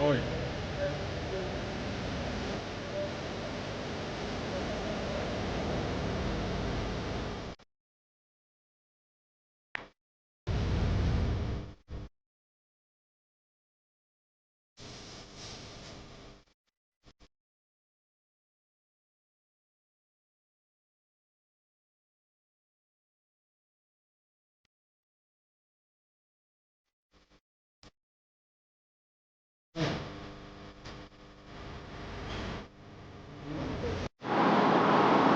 Oh yeah.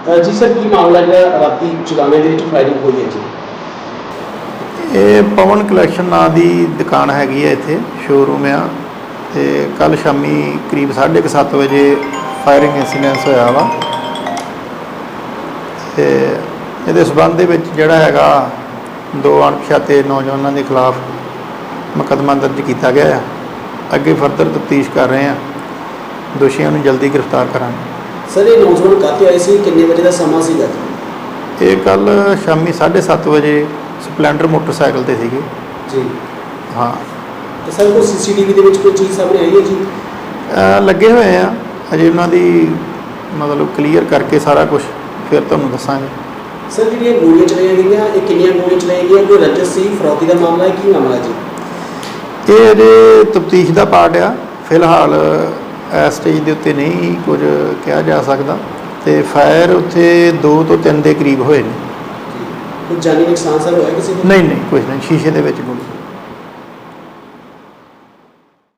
ਜੀ sir, ਕੀ ਮਾਮਲਾ ਜਿਹੜਾ ਰਾਤੀ ਚੁਗਾਨੇ ਦੇ ਵਿੱਚ ਫਾਇਰਿੰਗ ਹੋਈ ਹੈ ਜੀ? ਇਹ ਪਵਨ ਕਲੈਕਸ਼ਨ ਨਾਂ ਦੀ ਦੁਕਾਨ ਹੈਗੀ ਹੈ ਇੱਥੇ ਸ਼ੋਰੂਮ ਆ। ਤੇ ਕੱਲ ਸ਼ਾਮੀ ਕਰੀਬ 7:30 ਵਜੇ ਫਾਇਰਿੰਗ ਇਨਸੀਡੈਂਸ ਹੋਇਆ ਵਾ। ਤੇ ਇਹਦੇ ਸਬੰਧ ਦੇ ਵਿੱਚ ਜਿਹੜਾ ਹੈਗਾ, ਦੋ ਅਣਪਛਾਤੇ ਨੌਜਵਾਨਾਂ ਦੇ ਖਿਲਾਫ ਮੁਕੱਦਮਾ ਦਰਜ ਕੀਤਾ ਗਿਆ ਹੈ ਅੱਗੇ ਫਰਦਰ ਤਫਤੀਸ਼ ਕਰ ਰਹੇ ਹਾਂ ਦੋਸ਼ੀਆਂ ਨੂੰ ਜਲਦੀ ਗ੍ਰਿਫਤਾਰ ਕਰਾਂਗੇ। ਸਰ ਇਹ ਨੌਜਵਾਨ ਕਾਤੇ ਆਏ ਸੀ ਕਿੰਨੇ ਵਜੇ ਦਾ ਸਮਾਂ ਸੀਗਾ? ਇਹ ਕੱਲ ਸ਼ਾਮੀ 7:30 ਵਜੇ ਸਪਲੈਂਡਰ ਮੋਟਰਸਾਈਕਲ ਤੇ ਸੀਗੇ। ਜੀ। ਹਾਂ। ਤੇ ਸਰ ਕੋਈ ਸੀਸੀਟੀਵੀ ਦੇ ਵਿੱਚ ਕੋਈ ਚੀਜ਼ ਸਾਹਮਣੇ ਆਈ ਹੈ ਜੀ? ਅਹ ਲੱਗੇ ਹੋਏ ਆ। ਅਜੇ ਉਹਨਾਂ ਦੀ ਮਤਲਬ ਕਲੀਅਰ ਕਰਕੇ ਸਾਰਾ ਕੁਝ ਫਿਰ ਤੁਹਾਨੂੰ ਦੱਸਾਂਗੇ। ਸਰ ਜਿਹੜੀਆਂ ਗੋਲੀਆਂ ਚਲਾਈਆਂ ਗਈਆਂ ਇਹ ਕਿੰਨੀਆਂ ਗੋਲੀਆਂ ਚਲਾਈਆਂ ਗਈਆਂ? ਕੋਈ ਰੰਜਿਸ਼ ਸੀ? ਫਰੌਤੀ ਦਾ ਮਾਮਲਾ ਹੈ ਕੀ ਮਾਮਲਾ ਜੀ? ਇਹ ਅਜੇ ਤਫਤੀਸ਼ ਦਾ ਪਾਰਟ ਆ। ਫਿਲਹਾਲ ਇਸ ਸਟੇਜ ਦੇ ਉੱਤੇ ਨਹੀਂ ਕੁਝ ਕਿਹਾ ਜਾ ਸਕਦਾ ਤੇ ਫਾਇਰ ਉੱਥੇ 2 ਤੋਂ 3 ਦੇ ਕਰੀਬ ਹੋਏ ਨੇ। ਕੋਈ ਜਾਨੀ ਨੁਕਸਾਨ ਸਰ ਹੋਇਆ ਕਿਸੇ ਦਾ ਨਹੀਂ ਨਹੀਂ ਕੁਝ ਨਹੀਂ ਸ਼ੀਸ਼ੇ ਦੇ ਵਿੱਚ ਗੋਲੀ